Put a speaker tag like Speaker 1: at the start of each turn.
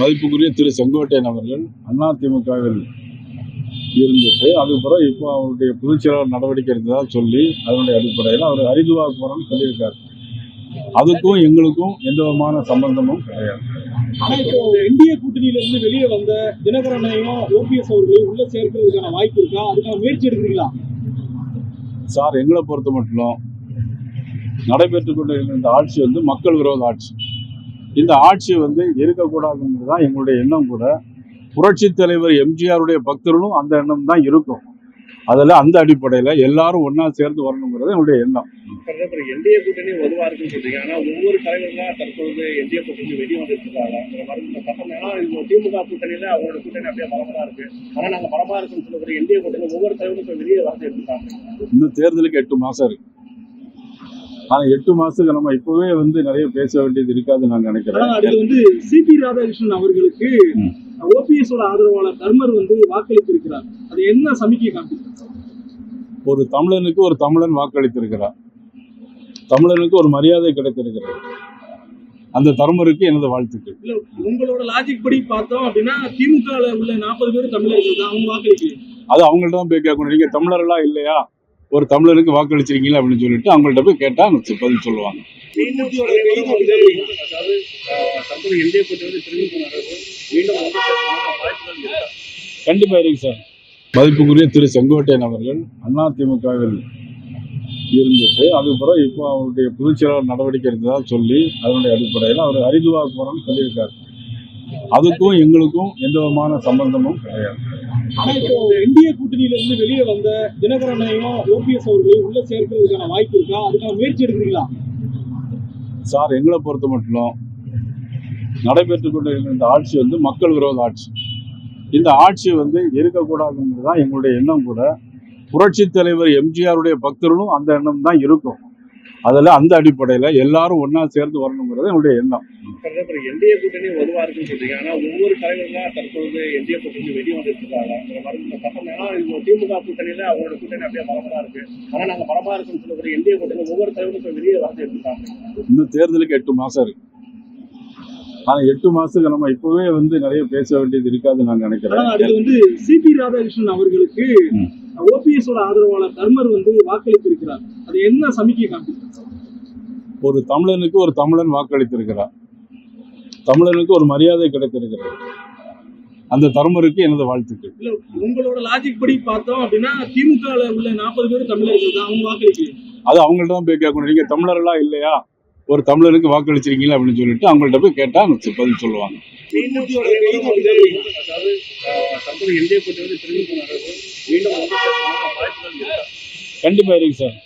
Speaker 1: மதிப்புக்குரிய திரு செங்கோட்டையன் அவர்கள் அதிமுகவில் இருந்துட்டு அதுக்கப்புறம் இப்போ அவருடைய பொதுச்செயலாளர் நடவடிக்கை எடுத்ததா சொல்லி அதனுடைய அடிப்படையில் அவர் ஹரிதுவா போறோம்னு சொல்லியிருக்காரு. அதுக்கும் எங்களுக்கும் எந்த விதமான சம்பந்தமும் கிடையாது.
Speaker 2: ஆனா இப்போ என்டிஏ கூட்டணியில இருந்து வெளியே வந்த தினகரனையும் ஓபிஎஸ் அவர்களையும் உள்ள சேர்க்கிறதுக்கான வாய்ப்பு இருக்கா? அதுக்கான முயற்சி எடுக்கிறீங்களா?
Speaker 1: சார் எங்களை பொறுத்த மட்டும் நடைபெற்றுக் கொண்டிருக்கிற இந்த ஆட்சி வந்து மக்கள் விரோத ஆட்சி. இந்த ஆட்சி வந்து இருக்கக்கூடாதுங்கிறது தான் எங்களுடைய எண்ணம் கூட. புரட்சி தலைவர் எம்ஜிஆருடைய பக்தர்களும் அந்த எண்ணம் தான் இருக்கும். அதில் அந்த அடிப்படையில் எல்லாரும் ஒன்றா சேர்ந்து வரணுங்கிறது என்னுடைய எண்ணம்.
Speaker 3: என்டிஏ கூட்டணி வலுவா இருக்குன்னு சொல்றீங்க. ஆனா ஒவ்வொரு தலைவர்களா தற்பொழுது என்டிஏ கூட்டணி வெளியே இருக்காங்க இப்போ திமுக கூட்டணியில அவங்களோட கூட்டணி அப்படியே பலமா இருக்கு. ஆனா நாங்க பலமா இருக்குன்னு சொல்லக்கூடிய என்டிஏ கூட்டணி ஒவ்வொரு தலைவரும் இப்ப வெளியே வந்து எடுத்துட்டாங்க
Speaker 1: இன்னும் தேர்தலுக்கு எட்டு மாதம் இருக்கு. ஆனால் எட்டு மாதத்துக்கு நம்ம இப்போவே வந்து நிறைய பேச வேண்டியது இருக்காதுன்னு நான்
Speaker 2: ஆனா
Speaker 1: நினைக்கிறேன்
Speaker 2: அதுல வந்து சிபி ராதாகிருஷ்ணன் அவர்களுக்கு
Speaker 1: ம்.
Speaker 2: ஓபிஎஸ் ஓட ஆதரவாளர் தர்மர் வந்து வாக்களித்திருக்கிறார். அது என்ன சமிக்கை காட்டுது?
Speaker 1: ஒரு தமிழனுக்கு ஒரு தமிழன் வாக்களித்திருக்கிறார். தமிழனுக்கு ஒரு மரியாதை கிடைத்திருக்கிறது. அந்த தர்மருக்கு எனது வாழ்த்துக்கள்.
Speaker 2: இல்ல உங்களோட லாஜிக் படி பார்த்தோம் அப்படின்னா திமுக உள்ள நாற்பது பேர் தமிழர்கள் தான் அவங்க வாக்களிக்கல
Speaker 1: அது அவங்கள்ட்ட தான் போய் கேட்கணும். நீங்க தமிழர்களா இல்லையா? ஒரு தமிழருக்கு வாக்களிச்சிருக்கீங்களா அப்படின்னு சொல்லிட்டு அவங்கள்ட்ட போய் கேட்டால் பதில் சொல்லுவாங்க.
Speaker 3: கண்டிப்பாக இருக்கு
Speaker 1: சார். மதிப்புக்குரிய திரு செங்கோட்டையன் அவர்கள் அதிமுகவில் இருந்துட்டு அதுக்கப்புறம் இப்போ அவருடைய பொதுச்செயலாளர் நடவடிக்கை எடுத்ததாக சொல்லி அதனுடைய அடிப்படையில் அவர் ஹரிதுவா போகிறோம்னு சொல்லியிருக்காரு. அதுக்கும் எங்களுக்கும் எந்த விதமான சம்பந்தமும் கிடையாது.
Speaker 2: ஆனா இப்போ என்டிஏ கூட்டணியில இருந்து வெளியே வந்த தினகரனையும் ஓபிஎஸ் அவர்களையும் உள்ள சேர்க்கிறதுக்கான வாய்ப்பு இருக்கா? அதுக்கான முயற்சி எடுக்கிறீங்களா?
Speaker 1: சார் எங்களை பொறுத்த மட்டும் நடைபெற்றுக் கொண்டிருக்கிற இந்த ஆட்சி வந்து மக்கள் விரோத ஆட்சி. இந்த ஆட்சி வந்து இருக்கக்கூடாதுங்கிறது தான் எங்களுடைய எண்ணம் கூட. புரட்சி தலைவர் எம்ஜிஆருடைய பக்தர்களும் அந்த எண்ணம் தான் இருக்கும். அதில் அந்த அடிப்படையில் எல்லாரும் ஒன்றா சேர்ந்து வரணுங்கிறது என்னுடைய எண்ணம்.
Speaker 3: என்டிஏ கூட்டணி வலுவா இருக்குன்னு சொல்றீங்க. ஆனா ஒவ்வொரு தலைவர்களா தற்பொழுது என்டிஏ கூட்டணி வெளியே இப்போ திமுக கூட்டணியில அவங்களோட கூட்டணி அப்படியே பலமா இருக்கு. ஆனா நாங்க பலமா இருக்குன்னு சொல்லக்கூடிய என்டிஏ கூட்டணி ஒவ்வொரு தலைவரும் இப்ப வெளியே வந்து எடுத்துட்டாங்க
Speaker 1: இன்னும் தேர்தலுக்கு எட்டு மாதம் இருக்கு. ஆனால் எட்டு மாதத்துக்கு நம்ம இப்போவே வந்து நிறைய பேச வேண்டியது இருக்காதுன்னு நான்
Speaker 2: ஆனா
Speaker 1: நினைக்கிறேன்
Speaker 2: அதுல வந்து சிபி ராதாகிருஷ்ணன் அவர்களுக்கு
Speaker 1: ம்.
Speaker 2: ஓபிஎஸ் ஓட ஆதரவாளர் தர்மர் வந்து வாக்களித்திருக்கிறார். அது என்ன சமிக்கை காட்டுது?
Speaker 1: ஒரு தமிழனுக்கு ஒரு தமிழன் வாக்களித்திருக்கிறார். தமிழனுக்கு ஒரு மரியாதை கிடைத்திருக்கிறது. அந்த தர்மருக்கு எனது வாழ்த்துக்கள்.
Speaker 2: இல்ல உங்களோட லாஜிக் படி பார்த்தோம் அப்படின்னா திமுக உள்ள நாற்பது பேர் தமிழர்கள் தான் அவங்க வாக்களிக்கல
Speaker 1: அது அவங்கள்ட்ட தான் போய் கேட்கணும். நீங்க தமிழர்களா இல்லையா? ஒரு தமிழருக்கு வாக்களிச்சிருக்கீங்களா அப்படின்னு சொல்லிட்டு அவங்கள்ட்ட போய் கேட்டா பதில் சொல்லுவாங்க.
Speaker 3: கண்டிப்பாக
Speaker 1: கண்டிப்பா இருக்கு சார்.